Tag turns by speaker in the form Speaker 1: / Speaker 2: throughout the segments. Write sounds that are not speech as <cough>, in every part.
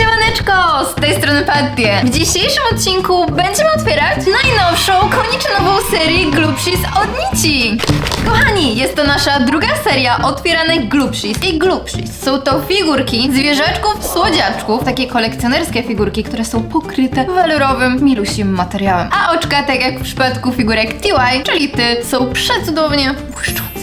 Speaker 1: Siemaneczko, z tej strony Patty. W dzisiejszym odcinku będziemy otwierać najnowszą, konieczną nową serię Glupshis od Nici. Kochani, jest to nasza druga seria otwieranych Glupshis. I Glupshis są to figurki zwierzaczków, słodziaczków, takie kolekcjonerskie figurki, które są pokryte walorowym, milusim materiałem. A oczka, tak jak w przypadku figurek TY, czyli ty, są przecudownie.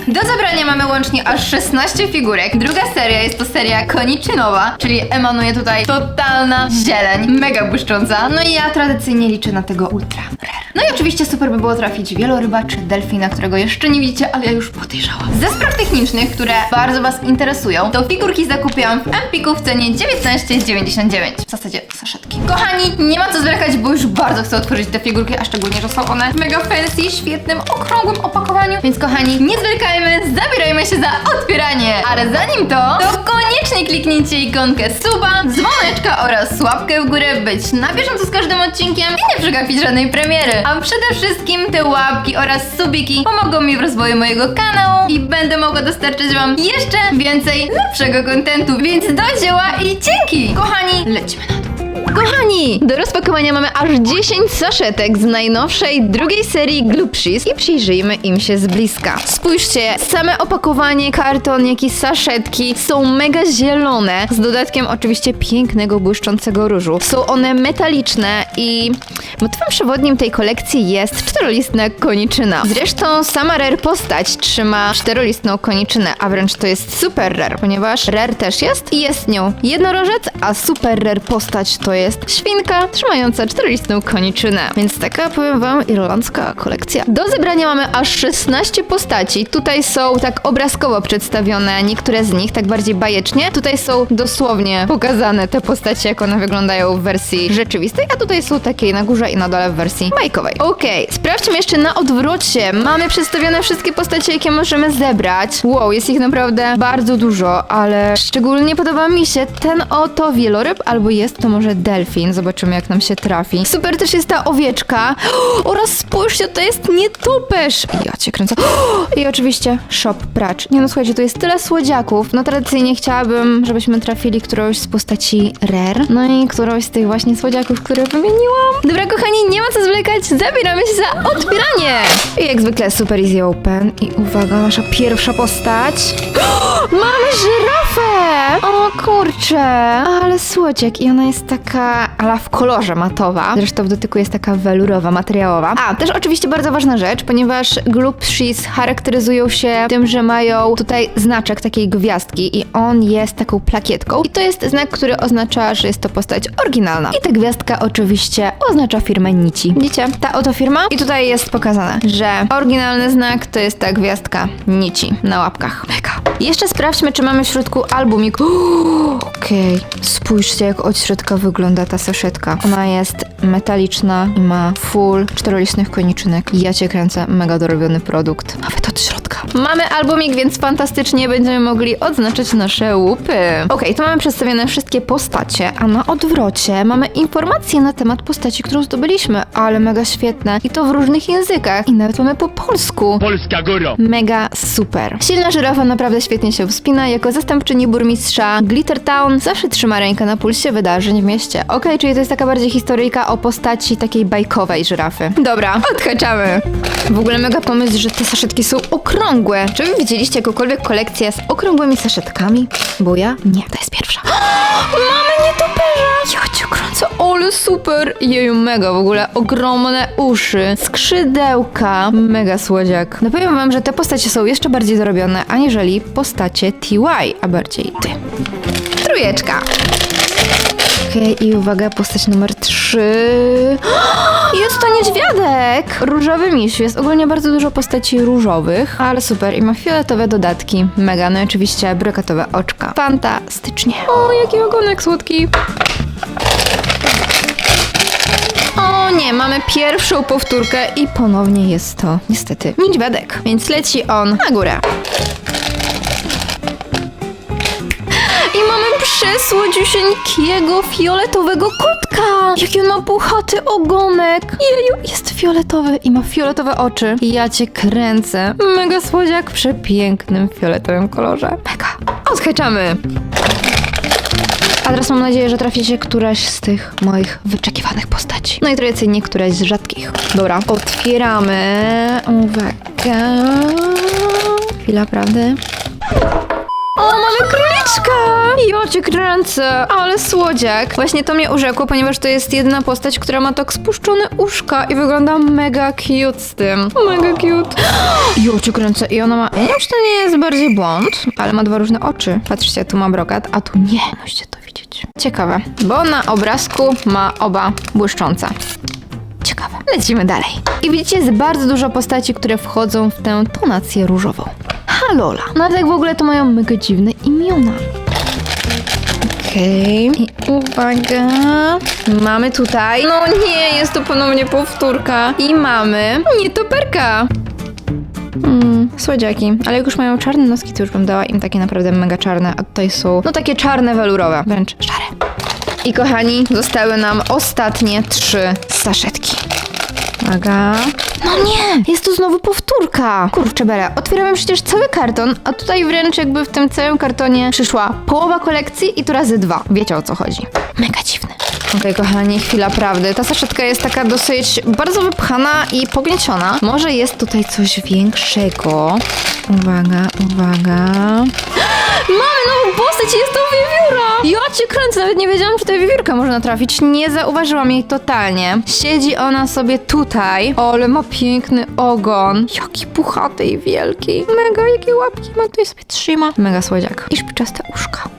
Speaker 1: Do zabrania mamy łącznie aż 16 figurek. Druga seria jest to seria koniczynowa, czyli emanuje tutaj totalna zieleń, mega błyszcząca. No i ja tradycyjnie liczę na tego ultra rare. No i oczywiście super by było trafić wieloryba czy delfina, którego jeszcze nie widzicie, ale ja już podejrzałam. Ze spraw technicznych, które bardzo Was interesują, to figurki zakupiłam w Empiku w cenie 19,99. W zasadzie saszetki. Kochani, nie ma co zwlekać, bo już bardzo chcę otworzyć te figurki, a szczególnie, że są one mega fancy, świetnym, okrągłym opakowaniu. Więc kochani, nie zwlekajmy, zabierajmy się za otwieranie. Ale zanim to, to koniecznie kliknijcie ikonkę suba, dzwoneczka oraz łapkę w górę, być na bieżąco z każdym odcinkiem i nie przegapić żadnej premiery. A przede wszystkim te łapki oraz subiki pomogą mi w rozwoju mojego kanału i będę mogła dostarczyć wam jeszcze więcej lepszego kontentu, więc do dzieła i dzięki! Kochani, lecimy na to. Kochani, do rozpakowania mamy aż 10 saszetek z najnowszej drugiej serii Glupshis i przyjrzyjmy im się z bliska. Spójrzcie, same opakowanie, karton, jak i saszetki są mega zielone, z dodatkiem oczywiście pięknego, błyszczącego różu. Są one metaliczne i motywem przewodnim tej kolekcji jest czterolistna koniczyna. Zresztą sama rare postać trzyma czterolistną koniczynę, a wręcz to jest super rare, ponieważ rare też jest i jest nią jednorożec, a super rare postać to jest świnka trzymająca czterolistną koniczynę. Więc taka, powiem wam, irlandzka kolekcja. Do zebrania mamy aż 16 postaci. Tutaj są tak obrazkowo przedstawione niektóre z nich, tak bardziej bajecznie. Tutaj są dosłownie pokazane te postacie, jak one wyglądają w wersji rzeczywistej, a tutaj są takie na górze i na dole w wersji bajkowej. Okej, sprawdźmy jeszcze na odwrocie. Mamy przedstawione wszystkie postacie, jakie możemy zebrać. Wow, jest ich naprawdę bardzo dużo, ale szczególnie podoba mi się ten oto wieloryb, albo jest to może delfin. Zobaczymy, jak nam się trafi. Super też jest ta owieczka. <gasps> Oraz spójrzcie, to jest nietoperz. Ja cię kręcę. <gasps> I oczywiście shop pracz. Nie no, słuchajcie, tu jest tyle słodziaków. No tradycyjnie chciałabym, żebyśmy trafili którąś z postaci rare. No i którąś z tych właśnie słodziaków, które wymieniłam. Dobra, kochani, nie ma co zwlekać. Zabieramy się za otwieranie. I jak zwykle super easy open. I uwaga, nasza pierwsza postać. <gasps> Mamy żyrafę! O kurczę, ale słodziak i ona jest taka ala w kolorze matowa. Zresztą w dotyku jest taka welurowa, materiałowa. A, też oczywiście bardzo ważna rzecz, ponieważ Glupshis charakteryzują się tym, że mają tutaj znaczek takiej gwiazdki i on jest taką plakietką. I to jest znak, który oznacza, że jest to postać oryginalna. I ta gwiazdka oczywiście oznacza firmę Nici. Widzicie? Ta oto firma i tutaj jest pokazane, że oryginalny znak to jest ta gwiazdka Nici na łapkach. Mega. Jeszcze sprawdźmy, czy mamy w środku albumik. <gasps> Okej, spójrzcie, jak od środka wygląda ta saszetka. Ona jest metaliczna i ma full czterolistnych koniczynek. Ja cię kręcę, mega dorobiony produkt. Nawet od środka. Mamy albumik, więc fantastycznie będziemy mogli odznaczyć nasze łupy. Okej, to mamy przedstawione wszystkie postacie, a na odwrocie mamy informacje na temat postaci, którą zdobyliśmy, ale mega świetne. I to w różnych językach. I nawet mamy po polsku.
Speaker 2: Polska góro!
Speaker 1: Mega super. Silna żyrafa naprawdę świetnie się wspina. Jako zastępczyni burmistrza Glitter Town zawsze trzyma rękę na pulsie wydarzeń w mieście. Okej, czyli to jest taka bardziej historyjka o postaci takiej bajkowej żyrafy. Dobra, odhaczamy. W ogóle mega pomysł, że te saszetki są okrągłe. Czy wy widzieliście jakąkolwiek kolekcję z okrągłymi saszetkami? Bo ja? Nie, to jest pierwsza. <gasps> Mamy nietoperza! Ja cię kręcę, ale super! Jeju, mega w ogóle ogromne uszy, skrzydełka, mega słodziak. No powiem wam, że te postacie są jeszcze bardziej dorobione, aniżeli postacie TY, a bardziej ty. Trójeczka. Okej, i uwaga, postać numer trzy. <gasps> Jest to niedźwiadek! Różowy misiu. Jest ogólnie bardzo dużo postaci różowych, ale super. I ma fioletowe dodatki. Mega, no i oczywiście brokatowe oczka. Fantastycznie. O, jaki ogonek słodki. O nie, mamy pierwszą powtórkę i ponownie jest to niestety niedźwiadek. Więc leci on na górę. Przesłodziusieńkiego fioletowego kotka! Jaki on ma puchaty ogonek! Jeju, jest fioletowy i ma fioletowe oczy. Ja cię kręcę. Mega słodziak w przepięknym fioletowym kolorze. Mega. Odhaczamy. A teraz mam nadzieję, że traficie któraś z tych moich wyczekiwanych postaci. No i tradycyjnie któraś z rzadkich. Dobra, otwieramy. Uwaga. Chwila prawdy. O, mamy króliczka! Ja cię kręcę, ale słodziak. Właśnie to mnie urzekło, ponieważ to jest jedyna postać, która ma tak spuszczone uszka i wygląda mega cute z tym. Mega cute. <gasps> Ja cię kręcę i ona ma... Nie to nie jest bardziej blond, ale ma dwa różne oczy. Patrzcie, tu ma brokat, a tu nie. Musicie to widzieć. Ciekawe, bo na obrazku ma oba błyszczące. Ciekawe. Lecimy dalej. I widzicie, jest bardzo dużo postaci, które wchodzą w tę tonację różową. Halola. Nawet jak w ogóle to mają mega dziwne imiona. Okej. I uwaga. Mamy tutaj. No nie, jest to ponownie powtórka. I mamy nietoperka. Mm, słodziaki. Ale jak już mają czarne noski, to już bym dała im takie naprawdę mega czarne. A tutaj są, no takie czarne, welurowe. Wręcz szare. I kochani, zostały nam ostatnie trzy saszetki. Uwaga. No nie! Jest to znowu powtórka! Kurczę bele, otwieramy przecież cały karton, a tutaj wręcz jakby w tym całym kartonie przyszła połowa kolekcji i to razy dwa. Wiecie o co chodzi. Mega dziwne. Okej, kochani, chwila prawdy. Ta saszetka jest taka dosyć bardzo wypchana i pognieciona. Może jest tutaj coś większego. Uwaga, uwaga. <gasps> Mamy nową postać, jest to wiewióra! Ja cię kręcę, nawet nie wiedziałam, że tutaj wiewiórka można trafić. Nie zauważyłam jej totalnie. Siedzi ona sobie tutaj, O, ale ma piękny ogon. Jaki puchaty i wielki. Mega, jakie łapki ma, tutaj sobie trzyma. Mega słodziak. I szpiczaste uszka.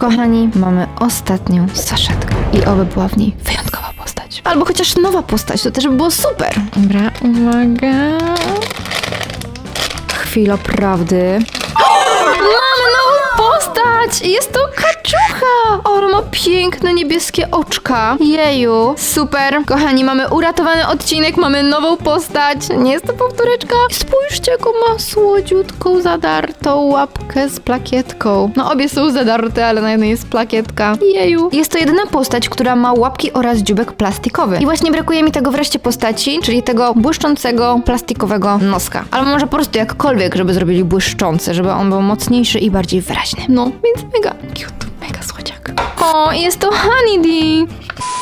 Speaker 1: Kochani, mamy ostatnią saszetkę. I oby była w niej wyjątkowa postać. Albo chociaż nowa postać, to też by było super. Dobra, uwaga. Chwila prawdy. <gasps> Mamy nową postać! Jest to kaczucha! O, ona ma piękne niebieskie oczka. Jeju, super. Kochani, mamy uratowany odcinek, mamy nową postać. Nie jest to powtóreczka. Spójrzcie, jaką ma słodziutką, zadartą łapkę z plakietką. No, obie są zadarte, ale na jednej jest plakietka. Jeju. Jest to jedyna postać, która ma łapki oraz dziubek plastikowy. I właśnie brakuje mi tego wreszcie postaci, czyli tego błyszczącego plastikowego noska. Ale może po prostu jakkolwiek, żeby zrobili błyszczący, żeby on był mocniejszy i bardziej wyraźny. No, więc mega cute, słodziak. O, jest to Honeydee.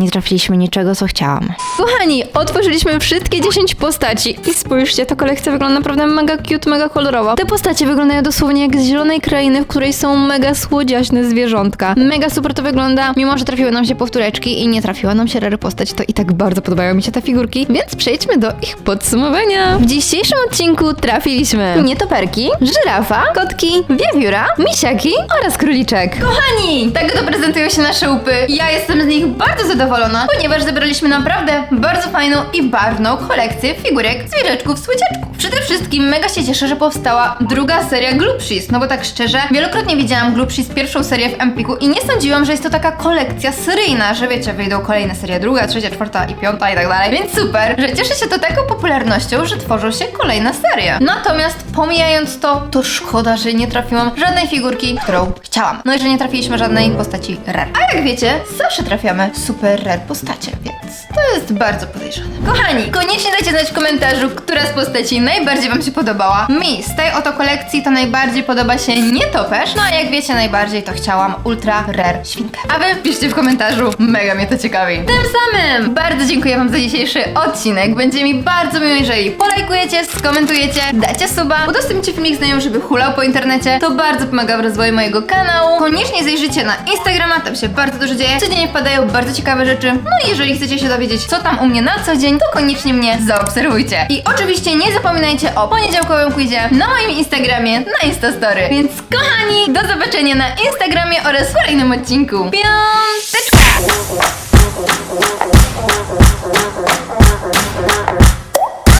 Speaker 1: Nie trafiliśmy niczego, co chciałam. Kochani, otworzyliśmy wszystkie 10 postaci i spójrzcie, ta kolekcja wygląda naprawdę mega cute, mega kolorowo. Te postacie wyglądają dosłownie jak z zielonej krainy, w której są mega słodziaśne zwierzątka. Mega super to wygląda, mimo że trafiły nam się powtóreczki i nie trafiła nam się rary postać, to i tak bardzo podobają mi się te figurki, więc przejdźmy do ich podsumowania. W dzisiejszym odcinku trafiliśmy nietoperki, żyrafa, kotki, wiewióra, misiaki oraz króliczek. Kochani, tak to prezentują się nasze łupy. Ja jestem z nich bardzo zadowolona, ponieważ zebraliśmy naprawdę bardzo fajną i barwną kolekcję figurek, zwierzaczków, słodziaczków. Przede wszystkim mega się cieszę, że powstała druga seria Glupshis, no bo tak szczerze, wielokrotnie widziałam Glupshis pierwszą serię w Empiku i nie sądziłam, że jest to taka kolekcja seryjna, że wiecie, wyjdą kolejne serie druga, trzecia, czwarta i piąta i tak dalej. Więc super, że cieszy się to taką popularnością, że tworzą się kolejne serie. Natomiast pomijając to, to szkoda, że nie trafiłam żadnej figurki, którą chciałam. No i że nie trafiliśmy żadnej postaci rare. A jak wiecie, zawsze trafiamy super rare postacie, więc to jest bardzo podejrzane. Kochani, koniecznie dajcie znać w komentarzu, która z postaci najbardziej wam się podobała. Mi z tej oto kolekcji to najbardziej podoba się nietoperz, no a jak wiecie, najbardziej to chciałam ultra rare świnkę. A wy piszcie w komentarzu, mega mnie to ciekawi. Tym samym bardzo dziękuję wam za dzisiejszy odcinek. Będzie mi bardzo miło, jeżeli polajkujecie, skomentujecie, dacie suba, udostępnicie filmik znajomym, żeby hulał po internecie. To bardzo pomaga w rozwoju mojego kanału. Koniecznie zajrzyjcie na Instagrama, tam się bardzo dużo dzieje. Codziennie wpadają bardzo ciekawe rzeczy. No i jeżeli chcecie się dowiedzieć, co tam u mnie na co dzień, to koniecznie mnie zaobserwujcie. I oczywiście nie zapominajcie o poniedziałkowym quizie na moim Instagramie, na Instastory. Więc kochani, do zobaczenia na Instagramie oraz w kolejnym odcinku. Piąteczka!